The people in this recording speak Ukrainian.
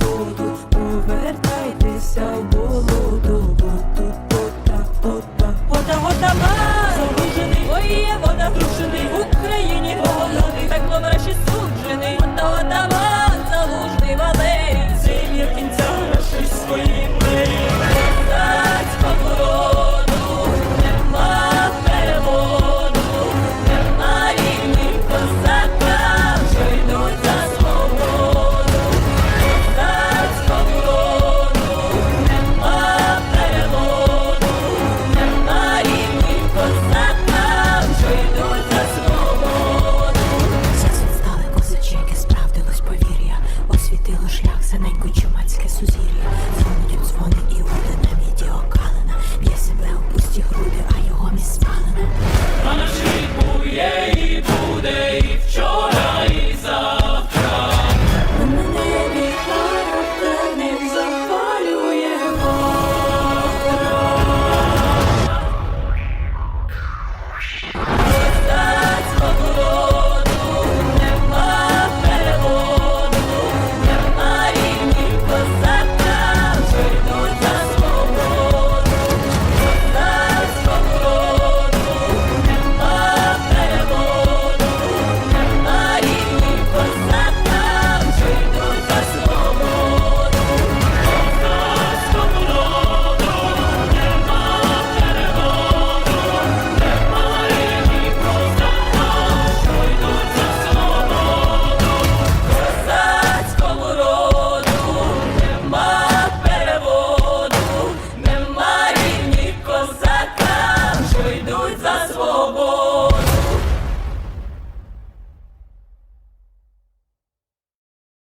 воду, повертайтеся. Світило шлях, синенько чумацьке сузір'я.